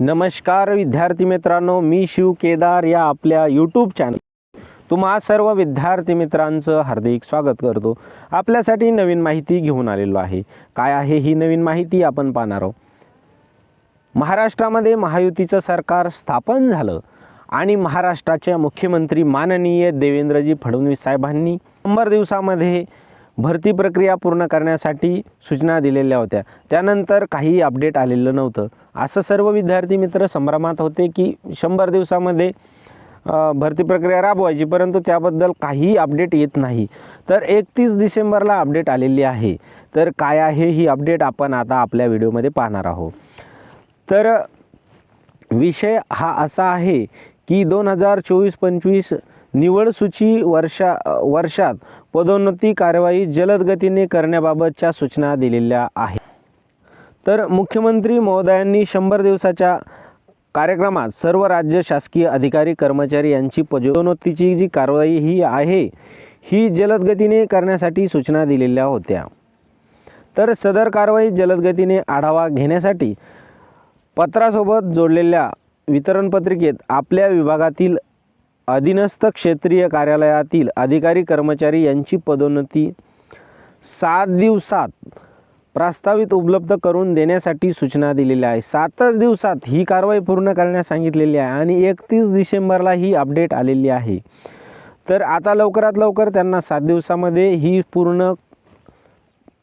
नमस्कार विद्यार्थी मित्रांनो मी शिव केदार या आपल्या यूट्यूब चॅनल तुम्हा सर्व विद्यार्थी मित्रांचं हार्दिक स्वागत करतो. आपल्यासाठी नवीन माहिती घेऊन आलेलो आहे. काय आहे ही नवीन माहिती आपण पाहणार आहोत. महाराष्ट्रामध्ये महायुतीचं सरकार स्थापन झालं आणि महाराष्ट्राचे मुख्यमंत्री माननीय देवेंद्रजी फडणवीस साहेबांनी शंभर दिवसामध्ये भरती प्रक्रिया पूर्ण करण्यासाठी सूचना दिलेल्या होत्या. त्यानंतर काही अपडेट आलेलं नव्हतं. असं सर्व विद्यार्थी मित्र संभ्रमात होते की शंभर दिवसामध्ये भरती प्रक्रिया राबवायची परंतु त्याबद्दल काही अपडेट येत नाही. तर एकतीस डिसेंबरला अपडेट आलेली आहे. तर काय आहे ही अपडेट आपण आता आपल्या व्हिडिओमध्ये पाहणार आहोत. तर विषय हा असा आहे की दोन हजार चोवीस पंचवीस निवड सूची वर्षा वर्षात पदोन्नती कारवाई जलद गतीने करण्याबाबतच्या सूचना दिलेल्या आहेत. तर मुख्यमंत्री महोदयांनी शंभर दिवसाच्या कार्यक्रमात सर्व राज्य शासकीय अधिकारी कर्मचारी यांची पदोन्नतीची जी कारवाई ही आहे ही जलद गतीने करण्यासाठी सूचना दिलेल्या होत्या. तर सदर कारवाई जलद गतीने आढावा घेण्यासाठी पत्रासोबत जोडलेल्या वितरण पत्रिकेत आपल्या विभागातील अधीनस्थ क्षेत्रीय कार्यालयातील अधिकारी कर्मचारी यांची पदोन्नती सात दिवसात प्रस्तावित उपलब्ध करून देण्यासाठी सूचना दिलेल्या आहे. सातच दिवसात ही कारवाई पूर्ण करण्यास सांगितलेली आहे आणि एकतीस डिसेंबरला ही अपडेट आलेली आहे. तर आता लवकरात लवकर त्यांना सात दिवसामध्ये ही पूर्ण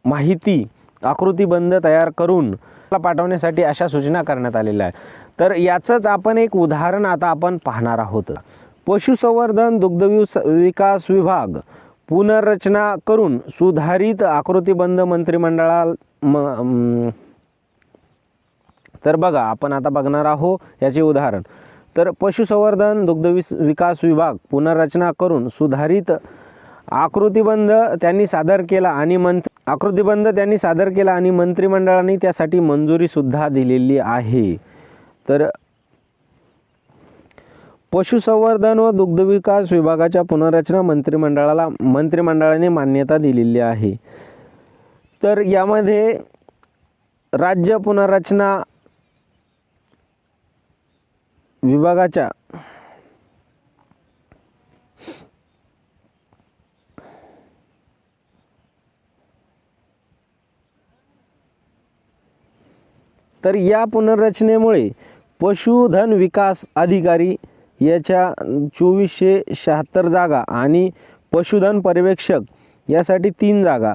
माहिती आकृतीबंध तयार करून पाठवण्यासाठी अशा सूचना करण्यात आलेल्या आहे तर याचंच आपण एक उदाहरण आता आपण पाहणार आहोत. पशुसंवर्धन दुग्धविस विकास विभाग पुनर्रचना करून सुधारित आकृतीबंध मंत्रिमंडळा म तर बघा आपण आता बघणार आहोत याचे उदाहरण. तर पशुसंवर्धन दुग्धविस विकास विभाग पुनर्रचना करून सुधारित आकृतीबंध त्यांनी सादर केला आणि मंत्र आकृतीबंध त्यांनी सादर केला आणि मंत्रिमंडळाने त्यासाठी मंजुरीसुद्धा दिलेली आहे. तर पशुसंवर्धन व दुग्धविकास विभागाच्या पुनर्रचना मंत्रिमंडळाला मंत्रिमंडळाने मान्यता दिलेली आहे. तर यामध्ये राज्य पुनर्रचना विभागाच्या तर या पुनर्रचनेमुळे पशुधन विकास अधिकारी याच्या चोवीसशे शहात्तर जागा आणि पशुधन पर्यवेक्षक यासाठी तीन जागा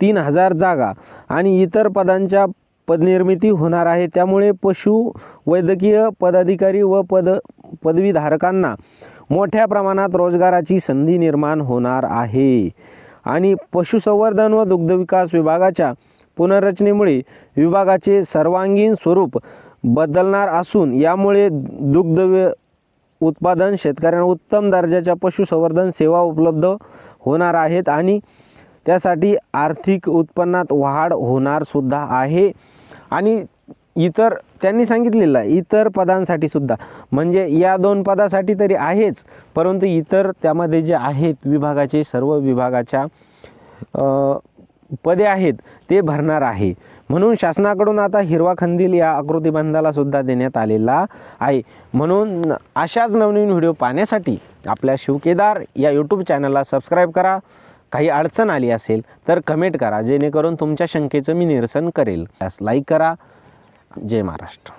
तीन हजार जागा आणि इतर पदांच्या पदनिर्मिती होणार आहे. त्यामुळे पशु वैद्यकीय पदाधिकारी व पद पदवीधारकांना मोठ्या प्रमाणात रोजगाराची संधी निर्माण होणार आहे. आणि पशुसंवर्धन व दुग्धविकास विभागाच्या पुनर्रचनेमुळे विभागाचे सर्वांगीण स्वरूप बदलणार असून यामुळे दुग्ध व्य- उत्पादन शेतकऱ्यांना उत्तम दर्जाच्या पशुसंवर्धन सेवा उपलब्ध होणार आहेत आणि त्यासाठी आर्थिक उत्पन्नात वाढ होणार सुद्धा आहे. आणि इतर त्यांनी सांगितलेलं आहे इतर पदांसाठी सुद्धा. म्हणजे या दोन पदासाठी तरी आहेच परंतु इतर त्यामध्ये जे आहेत विभागाचे सर्व विभागाच्या पदे आहेत ते भरणार आहे. म्हणून शासनाकडून आता हिरवा खंदील या आकृतीबंधाला सुद्धा देण्यात आलेला आहे. म्हणून अशाच नवनवीन व्हिडिओ पाहण्यासाठी आपल्या शिवकेदार या यूट्यूब चॅनलला सबस्क्राईब करा. काही अडचण आली असेल तर कमेंट करा जेणेकरून तुमच्या शंकेचं मी निरसन करेल. त्यास लाईक करा. जय महाराष्ट्र.